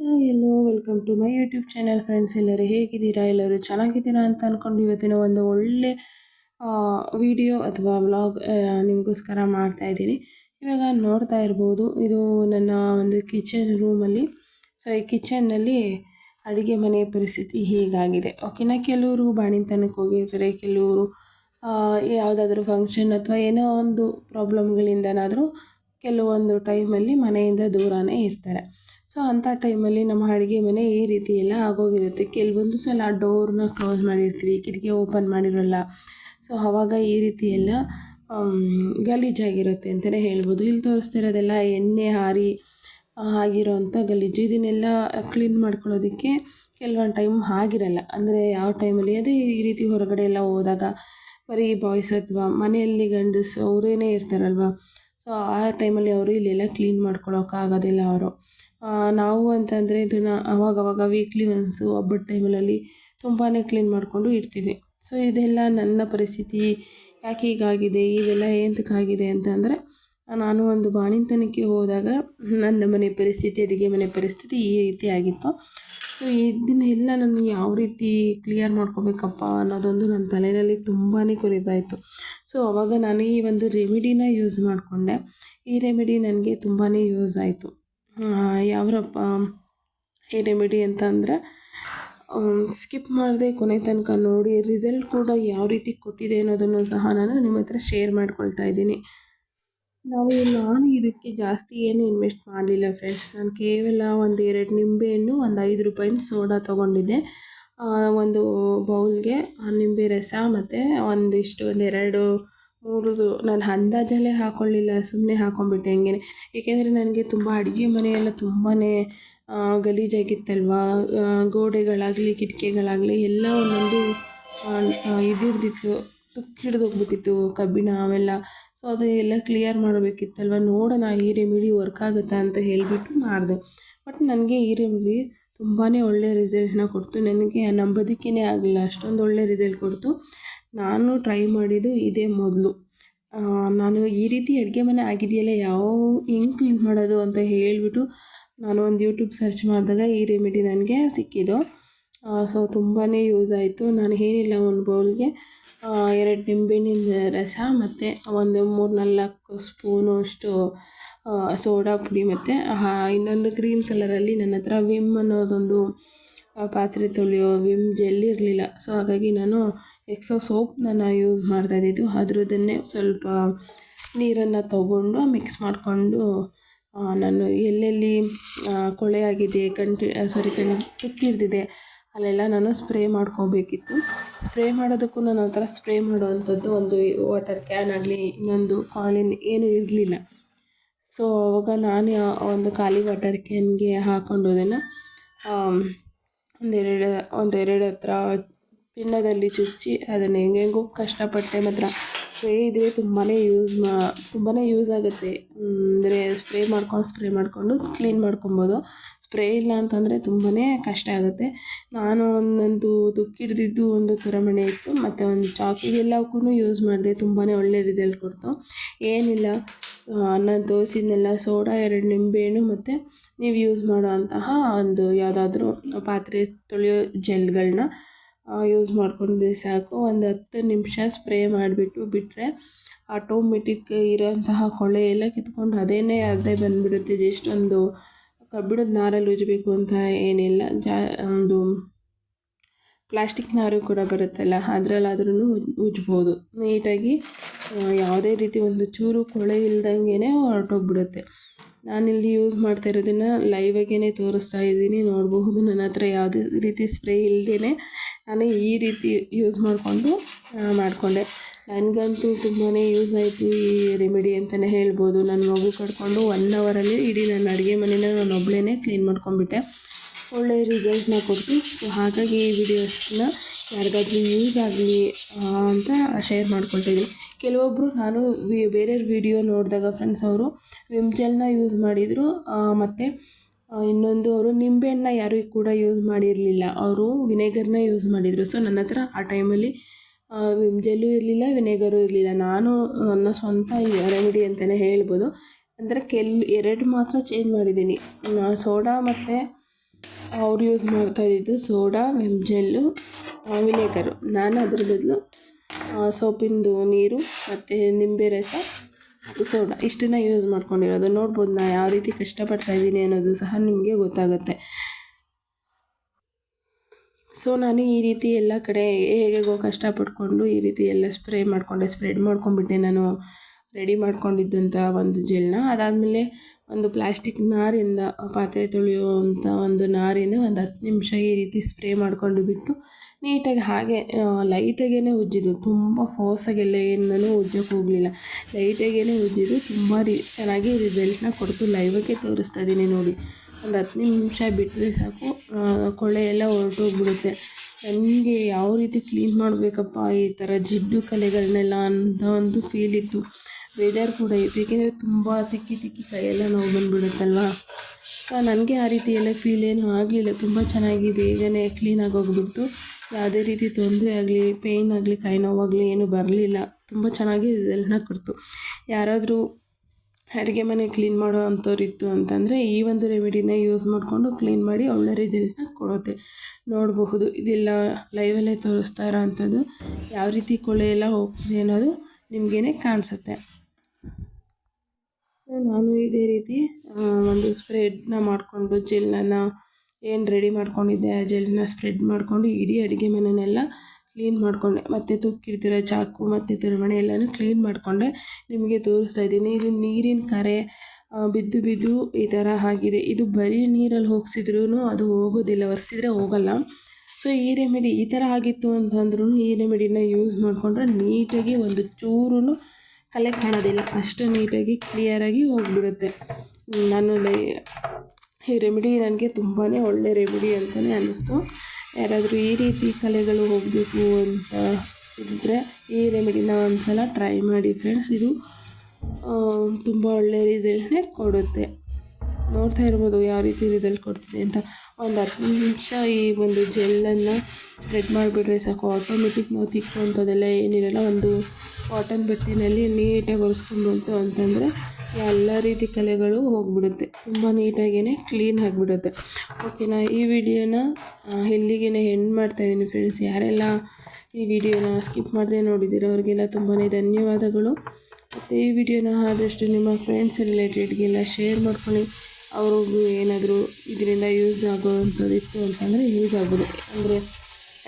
Hello welcome to my YouTube channel friends ಎಲ್ಲರೂ ಹೇಗಿದ್ದೀರಾ? ಎಲ್ಲರೂ ಚೆನ್ನಾಗಿದ್ದೀರಾ ಅಂತ ಅಂದ್ಕೊಂಡು ಇವತ್ತಿನ ಒಂದು ಒಳ್ಳೆ ವಿಡಿಯೋ ಅಥವಾ ವ್ಲಾಗ್ ನಿಮಗೋಸ್ಕರ ಮಾಡ್ತಾಯಿದ್ದೀನಿ ಇವಾಗ ನೋಡ್ತಾ ಇರ್ಬೋದು, ಇದು ನನ್ನ ಒಂದು ಕಿಚನ್ ರೂಮಲ್ಲಿ ಸೊ ಈ ಕಿಚನ್ನಲ್ಲಿ ಅಡುಗೆ ಮನೆಯ ಪರಿಸ್ಥಿತಿ ಹೀಗಾಗಿದೆ. ಓಕೆನಾ ಕೆಲವರು ಬಾಣಿಂತನಕ್ಕೆ ಹೋಗಿರ್ತಾರೆ, ಕೆಲವರು ಯಾವುದಾದ್ರೂ ಫಂಕ್ಷನ್ ಅಥವಾ ಏನೋ ಒಂದು ಪ್ರಾಬ್ಲಮ್ಗಳಿಂದನಾದರೂ ಕೆಲವೊಂದು ಟೈಮಲ್ಲಿ ಮನೆಯಿಂದ ದೂರನೇ ಇರ್ತಾರೆ. ಸೊ ಅಂಥ ಟೈಮಲ್ಲಿ ನಮ್ಮ ಅಡುಗೆ ಮನೆ ಈ ರೀತಿ ಎಲ್ಲ ಆಗೋಗಿರುತ್ತೆ. ಕೆಲವೊಂದು ಸಲ ಡೋರ್ನ ಕ್ಲೋಸ್ ಮಾಡಿರ್ತೀವಿ, ಕಿಟಕಿ ಓಪನ್ ಮಾಡಿರೋಲ್ಲ. ಸೊ ಆವಾಗ ಈ ರೀತಿ ಎಲ್ಲ ಗಲೀಜಾಗಿರುತ್ತೆ ಅಂತಲೇ ಹೇಳ್ಬೋದು. ಇಲ್ಲಿ ತೋರಿಸ್ತಿರೋದೆಲ್ಲ ಎಣ್ಣೆ ಹಾರಿ ಆಗಿರೋವಂಥ ಗಲೀಜು. ಇದನ್ನೆಲ್ಲ ಕ್ಲೀನ್ ಮಾಡ್ಕೊಳ್ಳೋದಕ್ಕೆ ಕೆಲವೊಂದು ಟೈಮ್ ಆಗಿರಲ್ಲ. ಅಂದರೆ ಯಾವ ಟೈಮಲ್ಲಿ ಅದೇ ಈ ರೀತಿ ಹೊರಗಡೆ ಎಲ್ಲ ಹೋದಾಗ, ಬರೀ ಬಾಯ್ಸ್ ಅಥವಾ ಮನೆಯಲ್ಲಿ ಗಂಡಸು ಅವರೇನೇ ಇರ್ತಾರಲ್ವ. ಸೊ ಆ ಟೈಮಲ್ಲಿ ಅವರು ಇಲ್ಲೆಲ್ಲ ಕ್ಲೀನ್ ಮಾಡ್ಕೊಳೋಕ್ಕಾಗೋದಿಲ್ಲ ಅವರು. ನಾವು ಅಂತಂದರೆ ಇದನ್ನು ಆವಾಗವಾಗ ವೀಕ್ಲಿ ಒನ್ಸು ಹಬ್ಬದ ಟೈಮಲ್ಲಿ ತುಂಬಾ ಕ್ಲೀನ್ ಮಾಡಿಕೊಂಡು ಇಡ್ತೀವಿ. ಸೊ ಇದೆಲ್ಲ ನನ್ನ ಪರಿಸ್ಥಿತಿ, ಯಾಕೆ ಹೀಗಾಗಿದೆ, ಇವೆಲ್ಲ ಏಂತಕ್ಕಾಗಿದೆ ಅಂತಂದರೆ, ನಾನು ಒಂದು ಬಾಣಿತನಕ್ಕೆ ಹೋದಾಗ ನನ್ನ ಮನೆ ಪರಿಸ್ಥಿತಿ, ಅಡುಗೆ ಮನೆ ಪರಿಸ್ಥಿತಿ ಈ ರೀತಿ ಆಗಿತ್ತು. ಸೊ ಇದನ್ನೆಲ್ಲ ನಾನು ಯಾವ ರೀತಿ ಕ್ಲಿಯರ್ ಮಾಡ್ಕೋಬೇಕಪ್ಪ ಅನ್ನೋದೊಂದು ನನ್ನ ತಲೆಯಲ್ಲಿ ತುಂಬಾ ಕೊರಿತಾಯಿತ್ತು ಸೊ ಅವಾಗ ನಾನು ಈ ಒಂದು ರೆಮಿಡಿನ ಯೂಸ್ ಮಾಡಿಕೊಂಡೆ. ಈ ರೆಮಿಡಿ ನನಗೆ ತುಂಬಾ ಯೂಸ್ ಆಯಿತು. ಯಾವ್ರಪ್ಪ, ಈ ರೆಮಿಡಿ ಅಂತ ಅಂದರೆ ಸ್ಕಿಪ್ ಮಾಡದೆ ಕೊನೆ ತನಕ ನೋಡಿ ರಿಸಲ್ಟ್ ಕೂಡ ಯಾವ ರೀತಿ ಕೊಟ್ಟಿದೆ ಅನ್ನೋದನ್ನು ಸಹ ನಾನು ನಿಮ್ಮ ಹತ್ರ ಶೇರ್ ಮಾಡ್ಕೊಳ್ತಾ ಇದ್ದೀನಿ. ನಾವು ನಾನು ಇದಕ್ಕೆ ಜಾಸ್ತಿ ಏನು ಇನ್ವೆಸ್ಟ್ ಮಾಡಲಿಲ್ಲ ಫ್ರೆಂಡ್ಸ್ ನಾನು ಕೇವಲ ಒಂದು ಎರಡು ನಿಂಬೆಹಣ್ಣು, ಒಂದು ಐದು ರೂಪಾಯಿನ ಸೋಡಾ ತೊಗೊಂಡಿದ್ದೆ. ಒಂದು ಬೌಲ್ಗೆ ನಿಂಬೆ ರಸ ಮತ್ತು ಒಂದಿಷ್ಟು ಒಂದೆರಡು ಮೂರು ನಾನು ಅಂದಾಜಲ್ಲೇ ಹಾಕ್ಕೊಳ್ಳಿಲ್ಲ ಸುಮ್ಮನೆ ಹಾಕ್ಕೊಂಡ್ಬಿಟ್ಟೆ ಹಂಗೆ ಏಕೆಂದರೆ ನನಗೆ ತುಂಬ ಅಡುಗೆ ಮನೆಯೆಲ್ಲ ತುಂಬಾ ಗಲೀಜಾಗಿತ್ತಲ್ವಾ? ಗೋಡೆಗಳಾಗಲಿ, ಕಿಟಕಿಗಳಾಗಲಿ ಎಲ್ಲ ಒಂದೊಂದು ಇದಿರ್ದಿತ್ತು ತುಕ್ಕು ಹಿಡ್ದು ಹೋಗ್ಬಿಟ್ಟಿತ್ತು ಕಬ್ಬಿಣ ಅವೆಲ್ಲ. ಸೊ ಅದು ಎಲ್ಲ ಕ್ಲಿಯರ್ ಮಾಡಬೇಕಿತ್ತಲ್ವ? ನೋಡೋಣ ಈ ರೆಮಿಡಿ ವರ್ಕ್ ಆಗುತ್ತಾ ಅಂತ ಹೇಳಿಬಿಟ್ಟು ಮಾಡಿದೆ. ಬಟ್ ನನಗೆ ಈ ರೆಮಿಡಿ ತುಂಬಾ ಒಳ್ಳೆಯ ರಿಸಲ್ಟ್ನ ಕೊಡ್ತು. ನನಗೆ ನಂಬೋದಕ್ಕೇ ಆಗಲಿಲ್ಲ. ಅಷ್ಟೊಂದು ಒಳ್ಳೆಯ ರಿಸಲ್ಟ್ ಕೊಡ್ತು. ನಾನು ಟ್ರೈ ಮಾಡಿದ್ದು ಇದೇ ಮೊದಲು. ನಾನು ಈ ರೀತಿ ಅಡುಗೆ ಮನೆ ಆಗಿದೆಯಲ್ಲ, ಯಾವ ಹೆಂಗೆ ಕ್ಲೀನ್ ಮಾಡೋದು ಅಂತ ಹೇಳಿಬಿಟ್ಟು ನಾನು ಒಂದು ಯೂಟ್ಯೂಬ್ ಸರ್ಚ್ ಮಾಡಿದಾಗ ಈ ರೆಮಿಡಿ ನನಗೆ ಸಿಕ್ಕಿದ್ದು. ಸೊ ತುಂಬಾ ಯೂಸ್ ಆಯಿತು. ನಾನು ಏನಿಲ್ಲ ಒಂದು ಬೌಲ್ಗೆ ಎರಡು ನಿಂಬೆಹಣ್ಣಿನ ರಸ ಮತ್ತು ಒಂದು ಮೂರು ನಾಲ್ಕು ಸ್ಪೂನು ಅಷ್ಟು ಸೋಡಾ ಪುಡಿ ಮತ್ತು ಇನ್ನೊಂದು ಗ್ರೀನ್ ಕಲರಲ್ಲಿ ನನ್ನ ಹತ್ರ ವಿಮ್ ಅನ್ನೋದೊಂದು ಪಾತ್ರೆ ತೊಳೆಯೋ ವಿಮ್ ಜೆಲ್ ಇರಲಿಲ್ಲ. ಸೊ ಹಾಗಾಗಿ ನಾನು ಎಕ್ಸೋ ನಾನು ಯೂಸ್ ಮಾಡ್ತಾ ಇದ್ದಿದ್ದು. ಅದ್ರದ್ದನ್ನೇ ಸ್ವಲ್ಪ ನೀರನ್ನು ತೊಗೊಂಡು ಮಿಕ್ಸ್ ಮಾಡಿಕೊಂಡು ನಾನು ಎಲ್ಲೆಲ್ಲಿ ಕೊಳೆ ಆಗಿದೆ, ಕಂಟಿ ಸಾರಿ ಕಣ್ ತುಕ್ಕಿಡ್ದಿದೆ ಅಲ್ಲೆಲ್ಲ ನಾನು ಸ್ಪ್ರೇ ಮಾಡ್ಕೋಬೇಕಿತ್ತು. ಸ್ಪ್ರೇ ಮಾಡೋದಕ್ಕೂ ನಾನು ಒಂಥರ ಸ್ಪ್ರೇ ಮಾಡುವಂಥದ್ದು ಒಂದು ವಾಟರ್ ಕ್ಯಾನ್ ಆಗಲಿ, ಇನ್ನೊಂದು ಕಾಲಿನ ಏನು ಇರಲಿಲ್ಲ. ಸೊ ಅವಾಗ ನಾನು ಒಂದು ಖಾಲಿ ವಾಟರ್ ಕ್ಯಾನ್ಗೆ ಹಾಕ್ಕೊಂಡು ಅದನ್ನು ಒಂದೆರಡು ಒಂದೆರಡು ಹತ್ರ ಪಿನ್ನದಲ್ಲಿ ಚುಚ್ಚಿ ಅದನ್ನು ಹೆಂಗೆಂಗೋ ಕಷ್ಟಪಟ್ಟೆ ಮಾತ್ರ ಸ್ಪ್ರೇ ಇದ್ದರೆ ತುಂಬಾ ಯೂಸ್ ಮಾ ತುಂಬಾ ಯೂಸ್ ಆಗುತ್ತೆ. ಅಂದರೆ ಸ್ಪ್ರೇ ಮಾಡ್ಕೊಂಡು, ಸ್ಪ್ರೇ ಮಾಡಿಕೊಂಡು ಕ್ಲೀನ್ ಮಾಡ್ಕೊಬೋದು. ಸ್ಪ್ರೇ ಇಲ್ಲ ಅಂತಂದರೆ ತುಂಬಾ ಕಷ್ಟ ಆಗುತ್ತೆ. ನಾನು ಒಂದೊಂದು ತುಕ್ಕಿಡ್ದಿದ್ದು ಒಂದು ತುರಮಣೆ ಇತ್ತು, ಮತ್ತು ಒಂದು ಚಾಕು ಇವೆಲ್ಲವಕ್ಕೂ ಯೂಸ್ ಮಾಡಿದೆ ತುಂಬಾ ಒಳ್ಳೆ ರಿಸಲ್ಟ್ ಕೊಡ್ತು. ಏನಿಲ್ಲ. ನಾನು ತೋರಿಸಿದ್ನೆಲ್ಲ ಸೋಡಾ, ಎರಡು ನಿಂಬೆಹಣ್ಣು ಮತ್ತು ನೀವು ಯೂಸ್ ಮಾಡುವಂತಹ ಒಂದು ಯಾವುದಾದ್ರೂ ಪಾತ್ರೆ ತೊಳೆಯೋ ಜೆಲ್ಗಳನ್ನ ಯೂಸ್ ಮಾಡ್ಕೊಂಡ್ರೆ ಸಾಕು. ಒಂದು ಹತ್ತು ನಿಮಿಷ ಸ್ಪ್ರೇ ಮಾಡಿಬಿಟ್ಟು ಬಿಟ್ಟರೆ ಆಟೋಮೆಟಿಕ್ ಇರೋಂತಹ ಕೊಳೆ ಎಲ್ಲ ಕಿತ್ಕೊಂಡು ಅದೇನೇ ಅದೇ ಬಂದುಬಿಡುತ್ತೆ. ಜಸ್ಟ್ ಒಂದು ಕಬ್ಬಿಣದ ನಾರಲ್ಲಿ ಉಜ್ಜಬೇಕು ಅಂತ ಏನಿಲ್ಲ. ಜಾ, ಒಂದು ಪ್ಲಾಸ್ಟಿಕ್ ನಾರು ಕೂಡ ಬರುತ್ತಲ್ಲ ಅದರಲ್ಲಾದ್ರೂ ಉಜ್ಬೋದು. ನೀಟಾಗಿ ಯಾವುದೇ ರೀತಿ ಒಂದು ಚೂರು ಕೊಳೆ ಇಲ್ದಂಗೆ ಹೊರಟೋಗ್ಬಿಡುತ್ತೆ. ನಾನಿಲ್ಲಿ ಯೂಸ್ ಮಾಡ್ತಾ ಇರೋದನ್ನು ಲೈವಾಗೇ ತೋರಿಸ್ತಾ ಇದ್ದೀನಿ, ನೋಡಬಹುದು. ನನ್ನ ಹತ್ರ ಯಾವುದೇ ರೀತಿ ಸ್ಪ್ರೇ ಇಲ್ಲದೇ ನಾನು ಈ ರೀತಿ ಯೂಸ್ ಮಾಡಿಕೊಂಡು ಮಾಡಿಕೊಂಡೆ. ನನಗಂತೂ ತುಂಬಾ ಯೂಸ್ ಆಯಿತು ಈ ರೆಮಿಡಿ ಅಂತಲೇ ಹೇಳ್ಬೋದು. ನನ್ನ ಮಗು ಕಟ್ಕೊಂಡು ಒನ್ ಅವರಲ್ಲಿ ಇಡೀ ನನ್ನ ಅಡುಗೆ ಮನೇನ ನಾನು ಒಬ್ಬಳೇ ಕ್ಲೀನ್ ಮಾಡ್ಕೊಂಡ್ಬಿಟ್ಟೆ. ಒಳ್ಳೆ ರಿಸಲ್ಟ್ನ ಕೊಡ್ತು ಸೊ ಹಾಗಾಗಿ ಈ ವಿಡಿಯೋಸ್ನ ಯಾರಿಗಾದ್ರೂ ಯೂಸ್ ಆಗಲಿ ಅಂತ ಶೇರ್ ಮಾಡ್ಕೊಳ್ತಿದ್ದೀನಿ ಕೆಲವೊಬ್ಬರು ನಾನು ವಿ, ಬೇರೆಯವ್ರ ವಿಡಿಯೋ ನೋಡಿದಾಗ ಫ್ರೆಂಡ್ಸ್ ಅವರು ವಿಮ್ ಜೆಲ್ನ ಯೂಸ್ ಮಾಡಿದರು. ಮತ್ತು ಇನ್ನೊಂದು ಅವರು ನಿಂಬೆಹಣ್ಣ ಯಾರೂ ಕೂಡ ಯೂಸ್ ಮಾಡಿರಲಿಲ್ಲ. ಅವರು ವಿನೆಗರ್ನ ಯೂಸ್ ಮಾಡಿದರು. ಸೊ ನನ್ನ ಹತ್ರ ಆ ಟೈಮಲ್ಲಿ ವಿಮ್ ಜೆಲ್ಲು ಇರಲಿಲ್ಲ ವಿನೆಗರು ಇರಲಿಲ್ಲ. ನಾನು ನನ್ನ ಸ್ವಂತ ರೆಮಿಡಿ ಅಂತಲೇ ಹೇಳ್ಬೋದು. ಅಂದರೆ ಕೆಲ್, ಎರಡು ಮಾತ್ರ ಚೇಂಜ್ ಮಾಡಿದ್ದೀನಿ. ಸೋಡಾ ಮತ್ತು ಅವ್ರು ಯೂಸ್ ಮಾಡ್ತಾ ಇದ್ದಿದ್ದು ಸೋಡಾ ವಿಮ್ ಜೆಲ್ಲು ವಿನೇಗರು. ನಾನು ಅದ್ರ ಬದಲು ಸೋಪಿಂದು ನೀರು ಮತ್ತು ನಿಂಬೆ ರಸ ಸೋಡಾ. ಇಷ್ಟನ್ನು ಯೂಸ್ ಮಾಡ್ಕೊಂಡಿರೋದು. ನೋಡ್ಬೋದು ನಾನು ಯಾವ ರೀತಿ ಕಷ್ಟಪಡ್ತಾ ಇದ್ದೀನಿ ಅನ್ನೋದು ಸಹ ನಿಮಗೆ ಗೊತ್ತಾಗುತ್ತೆ. ಸೊ ನಾನು ಈ ರೀತಿ ಎಲ್ಲ ಕಡೆ ಹೇಗೆಗೋ ಕಷ್ಟಪಟ್ಕೊಂಡು ಈ ರೀತಿ ಎಲ್ಲ ಸ್ಪ್ರೇ ಮಾಡಿಕೊಂಡೆ. ಸ್ಪ್ರೆಡ್ ಮಾಡ್ಕೊಂಡ್ಬಿಟ್ಟೆ ನಾನು. ರೆಡಿ ಮಾಡ್ಕೊಂಡಿದ್ದಂಥ ಒಂದು ಜೆಲ್ನ. ಅದಾದಮೇಲೆ ಒಂದು ಪ್ಲಾಸ್ಟಿಕ್ ನಾರಿಂದ, ಪಾತ್ರೆ ತೊಳೆಯುವಂಥ ಒಂದು ನಾರಿಂದ ಒಂದು ಹತ್ತು ನಿಮಿಷ ಈ ರೀತಿ ಸ್ಪ್ರೇ ಮಾಡಿಕೊಂಡು ಬಿಟ್ಟು ನೀಟಾಗಿ ಹಾಗೆ ಲೈಟಾಗೇ ಉಜ್ಜಿದ್ದು. ತುಂಬ ಫೋರ್ಸಾಗೆಲ್ಲ ಏನೂ ಉಜ್ಜೋಕೆ ಹೋಗಲಿಲ್ಲ. ಲೈಟಾಗೇ ಉಜ್ಜಿದ್ದು, ತುಂಬ ರೀ, ಚೆನ್ನಾಗಿ ರಿಸಲ್ಟ್ನ ಕೊಡ್ತು. ಲೈವಕ್ಕೆ ತೋರಿಸ್ತಾ ಇದ್ದೀನಿ ನೋಡಿ. ಒಂದು ಹತ್ತು ನಿಮಿಷ ಬಿಟ್ಟರೆ ಸಾಕು. ಕೊಳೆ ಎಲ್ಲ ಹೊರಟೋಗ್ಬಿಡುತ್ತೆ. ನನಗೆ ಯಾವ ರೀತಿ ಕ್ಲೀನ್ ಮಾಡಬೇಕಪ್ಪ ಈ ಥರ ಜಿಡ್ಡು ಕಲೆಗಳನ್ನೆಲ್ಲ ಅಂತ ಒಂದು ಫೀಲ್ ಇತ್ತು. ಬೇಜಾರು ಕೂಡ ಇತ್ತು ಏಕೆಂದರೆ ತುಂಬ ತಿಕ್ಕಿ ತಿಕ್ಕಿ ಕೈಯೆಲ್ಲ ನೋವು ಬಂದುಬಿಡುತ್ತಲ್ವ? ನನಗೆ ಆ ರೀತಿ ಎಲ್ಲ ಫೀಲ್ ಏನೂ ಆಗಲಿಲ್ಲ. ತುಂಬ ಚೆನ್ನಾಗಿ ಬೇಗನೆ ಕ್ಲೀನಾಗಿ ಹೋಗ್ಬಿಡ್ತು. ಯಾವುದೇ ರೀತಿ ತೊಂದರೆ ಆಗಲಿ ಪೇಯ್ನ್ ಆಗಲಿ, ಕೈ ನೋವಾಗಲಿ ಏನೂ ಬರಲಿಲ್ಲ. ತುಂಬ ಚೆನ್ನಾಗಿ ಇದೆಲ್ಲ ಕೊಡ್ತು. ಯಾರಾದರೂ ಅಡುಗೆ ಮನೆ ಕ್ಲೀನ್ ಮಾಡೋ ಅಂಥವ್ರು ಇತ್ತು ಅಂತಂದರೆ ಈ ಒಂದು ರೆಮಿಡಿನ ಯೂಸ್ ಮಾಡಿಕೊಂಡು ಕ್ಲೀನ್ ಮಾಡಿ ಒಳ್ಳೆ ರಿಸಲ್ಟ್ನ ಕೊಡುತ್ತೆ. ನೋಡಬಹುದು. ಇದೆಲ್ಲ ಲೈವಲ್ಲೇ ತೋರಿಸ್ತಾ ಅಂಥದ್ದು ಯಾವ ರೀತಿ ಕೊಳೆ ಎಲ್ಲ ಹೋಗ್ತದೆ ಅನ್ನೋದು ನಿಮಗೇನೆ ಕಾಣಿಸುತ್ತೆ. ನಾನು ಇದೇ ರೀತಿ ಒಂದು ಸ್ಪ್ರೆಡ್ನ ಮಾಡಿಕೊಂಡು ಜೆಲ್ನ ಏನು ರೆಡಿ ಮಾಡ್ಕೊಂಡಿದ್ದೆ, ಆ ಜೆಲ್ನ ಸ್ಪ್ರೆಡ್ ಮಾಡಿಕೊಂಡು, ಇಡೀ ಅಡುಗೆ ಮನೆಯೆಲ್ಲ ಕ್ಲೀನ್ ಮಾಡಿಕೊಂಡೆ. ಮತ್ತು ತುಕ್ಕಿಡ್ತಿರೋ ಚಾಕು, ಮತ್ತು ಮನೆ ಎಲ್ಲನೂ ಕ್ಲೀನ್ ಮಾಡಿಕೊಂಡೆ. ನಿಮಗೆ ತೋರಿಸ್ತಾ ಇದ್ದೀನಿ. ಇದು ನೀರಿನ ಕರೆ ಬಿದ್ದು ಬಿದ್ದು ಈ ಥರ ಆಗಿದೆ. ಇದು ಬರೀ ನೀರಲ್ಲಿ ಹೋಗ್ಸಿದ್ರೂ ಅದು ಹೋಗೋದಿಲ್ಲ, ಒರೆಸಿದ್ರೆ ಹೋಗಲ್ಲ. ಸೊ ಈ ರೆಮಿಡಿ ಈ ಥರ ಆಗಿತ್ತು ಅಂತಂದ್ರೂ ಈ ರೆಮಿಡಿನ ಯೂಸ್ ಮಾಡಿಕೊಂಡ್ರೆ ನೀಟಾಗಿ ಒಂದು ಚೂರು ಕಲೆ ಕಾಣೋದಿಲ್ಲ. ಅಷ್ಟು ನೀಟಾಗಿ ಕ್ಲಿಯರಾಗಿ ಹೋಗ್ಬಿಡುತ್ತೆ. ನಾನು ಲೈ, ಈ ರೆಮಿಡಿ ನನಗೆ ತುಂಬಾ ಒಳ್ಳೆ ರೆಮಿಡಿ ಅಂತಲೇ ಅನ್ನಿಸ್ತು. ಯಾರಾದರೂ ಈ ರೀತಿ ಕಲೆಗಳು ಹೋಗಬೇಕು ಅಂತ ಇದ್ದರೆ ಈ ರೆಮಿಡಿನ ಒಂದು ಸಲ ಟ್ರೈ ಮಾಡಿ ಫ್ರೆಂಡ್ಸ್ ಇದು ತುಂಬ ಒಳ್ಳೆ ರಿಸಲ್ಟ್ನೇ ಕೊಡುತ್ತೆ. ನೋಡ್ತಾ ಇರ್ಬೋದು ಯಾವ ರೀತಿ ರಿಸಲ್ಟ್ ಕೊಡ್ತಿದೆ ಅಂತ. ಒಂದು ಹತ್ತು ನಿಮಿಷ ಈ ಒಂದು ಜೆಲ್ಲನ್ನು ಸ್ಪ್ರೆಡ್ ಮಾಡಿಬಿಟ್ರೆ ಸಾಕು. ಆಟೋಮೆಟಿಕ್ ನಾವು ತಿಕ್ಕುವಂಥದ್ದೆಲ್ಲ ಏನಿರಲ್ಲ, ಒಂದು ಕಾಟನ್ ಬಟ್ಟಿನಲ್ಲಿ ನೀಟಾಗಿ ಒರೆಸ್ಕೊಂಡ್ಬಂತು ಅಂತಂದರೆ ಎಲ್ಲ ರೀತಿ ಕಲೆಗಳು ಹೋಗಿಬಿಡುತ್ತೆ. ತುಂಬ ನೀಟಾಗಿಯೇ ಕ್ಲೀನ್ ಆಗಿಬಿಡುತ್ತೆ. ಓಕೆನಾ ಈ ವಿಡಿಯೋನ ಇಲ್ಲಿಗೆ ಎಂಡ್ ಮಾಡ್ತಾಯಿದ್ದೀನಿ ಫ್ರೆಂಡ್ಸ್ ಯಾರೆಲ್ಲ ಈ ವಿಡಿಯೋನ ಸ್ಕಿಪ್ ಮಾಡದೆ ನೋಡಿದ್ದೀರ ಅವರಿಗೆಲ್ಲ ತುಂಬಾ ಧನ್ಯವಾದಗಳು. ಮತ್ತು ಈ ವಿಡಿಯೋನ ಆದಷ್ಟು ನಿಮ್ಮ ಫ್ರೆಂಡ್ಸ್ ರಿಲೇಟೆಡ್ಗೆಲ್ಲ ಶೇರ್ ಮಾಡ್ಕೊಳ್ಳಿ. ಅವ್ರಿಗೂ ಏನಾದರೂ ಇದರಿಂದ ಯೂಸ್ ಆಗೋವಂಥದ್ದು ಇತ್ತು ಅಂತಂದರೆ ಯೂಸ್ ಆಗ್ಬೋದು ಅಂದರೆ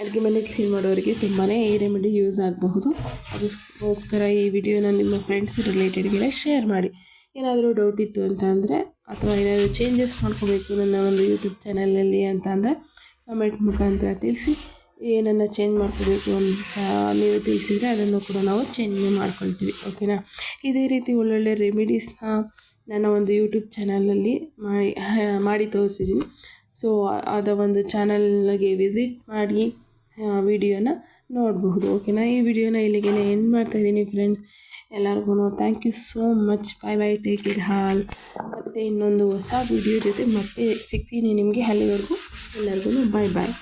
ಅಡುಗೆ ಮನೆ ಕ್ಲೀನ್ ಮಾಡೋರಿಗೆ ತುಂಬಾ ಈ ರೆಮಿಡಿ ಯೂಸ್ ಆಗಬಹುದು. ಅದಕ್ಕೋಸ್ಕರ ಈ ವಿಡಿಯೋನ ನಿಮ್ಮ ಫ್ರೆಂಡ್ಸ್ ರಿಲೇಟೆಡ್ಗೆಲ್ಲ ಶೇರ್ ಮಾಡಿ. ಏನಾದರೂ ಡೌಟ್ ಇತ್ತು ಅಂತ ಅಂದರೆ ಅಥವಾ ಏನಾದರೂ ಚೇಂಜಸ್ ಮಾಡ್ಕೋಬೇಕು ನನ್ನ ಒಂದು ಯೂಟ್ಯೂಬ್ ಚಾನಲಲ್ಲಿ ಅಂತ ಅಂದರೆ ಕಮೆಂಟ್ ಮುಖಾಂತರ ತಿಳಿಸಿ. ಏನನ್ನು ಚೇಂಜ್ ಮಾಡ್ಕೋಬೇಕು ಅಂತ ನೀವು ತಿಳಿಸಿದರೆ ಅದನ್ನು ಕೂಡ ನಾವು ಚೇಂಜ್ ಮಾಡ್ಕೊಳ್ತೀವಿ. ಓಕೆನಾ ಇದೇ ರೀತಿ ಒಳ್ಳೊಳ್ಳೆ ರೆಮಿಡೀಸ್ನ ನನ್ನ ಒಂದು ಯೂಟ್ಯೂಬ್ ಚಾನಲಲ್ಲಿ ಮಾಡಿ ಮಾಡಿ ತೋರಿಸಿದ್ದೀನಿ. ಸೊ ಅದ ಒಂದು ಚಾನಲ್ಗೆ ವಿಸಿಟ್ ಮಾಡಿ ವಿಡಿಯೋನ ನೋಡಬಹುದು. ಓಕೆನಾ ಈ ವಿಡಿಯೋನ ಇಲ್ಲಿಗೆ ಎಂಡ್ ಮಾಡ್ತಾಯಿದ್ದೀನಿ ಫ್ರೆಂಡ್ಸ್ ಎಲ್ಲರಿಗೂ thank you so much bye bye take it all. ಮತ್ತು ಇನ್ನೊಂದು ಹೊಸ ವಿಡಿಯೋ ಜೊತೆ ಮತ್ತೆ ಸಿಗ್ತೀನಿ ನಿಮಗೆ ಅಲ್ಲಿವರೆಗೂ. ಎಲ್ಲರಿಗೂ ಬಾಯ್ ಬಾಯ್